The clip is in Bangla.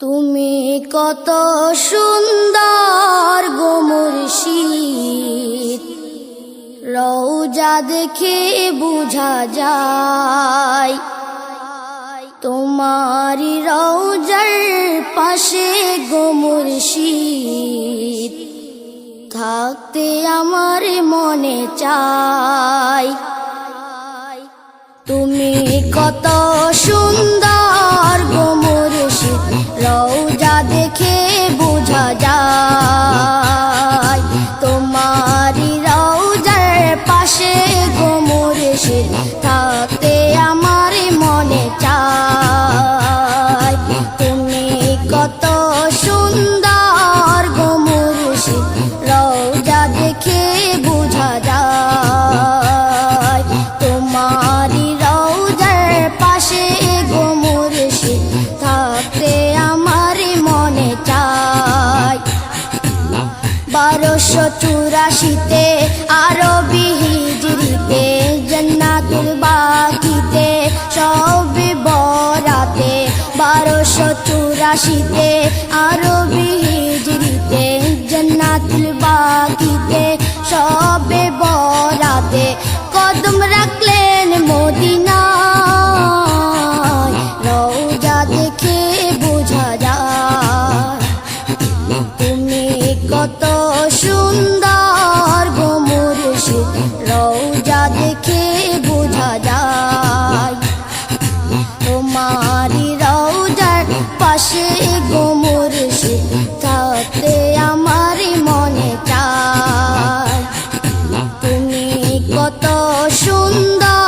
তুমি কত সুন্দর গো মুর্শিদ। রৌজা দেখে বুঝা যায় তোমারি রৌজার পাশে গো মুর্শিদ। থাকতে আমার মনে চাই, তুমি কত সুন্দর থাকতে আমার মনে তুমি কত সুন্দর রৌজা দেখে বোঝা যায়। তোমারি রৌজার পাশে গো থাকতে আমার মনে চাই বারোশো চুরাশিতে বারোশো চুরাশিতে, আরবি হিজরিতে, জন্নাতুল বাকিতে, সবে বরাতে কদম রাখলেন মদিনায়। রৌজা দেখে বোঝা যায়, তুমি কত সুন্দর সুন্দর